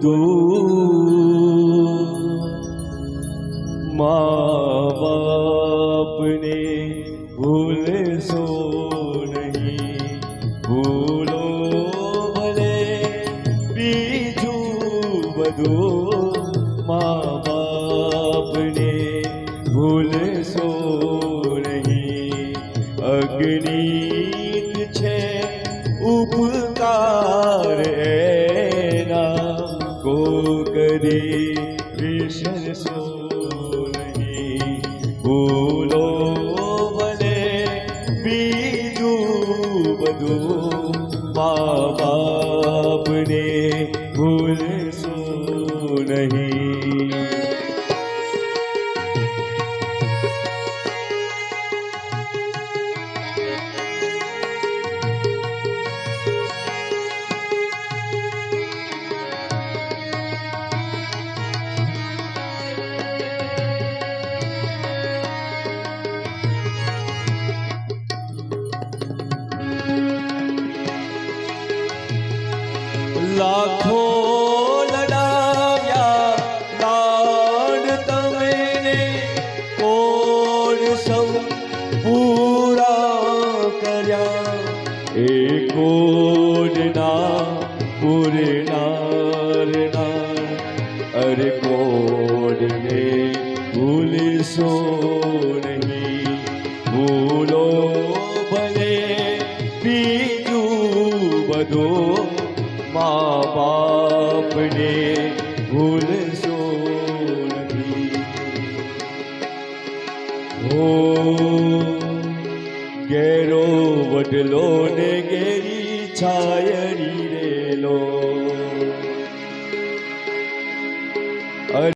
દો મા બાપને ભૂલશો નહીં. ભૂલો ભલે બીજું બધું. મા બાપને ભૂલશો નહીં. અગ્નિ છે ઉપકાર એ. કદી વિસરશો નહીં ભૂલો ભલે બીજું બધું બાબા ભૂલશો લાખો લડાવ્યા. લાડ તમે કોણ સૌ પૂરા કર્યા. એ કોડના પૂરનાર અરે કોડને ભૂલશો નહીં. ભૂલો ભલે, બીજું બધું મા બાપને ભૂલશો હો ઘેરો વડલો ને ગેરી છાયરી રેલો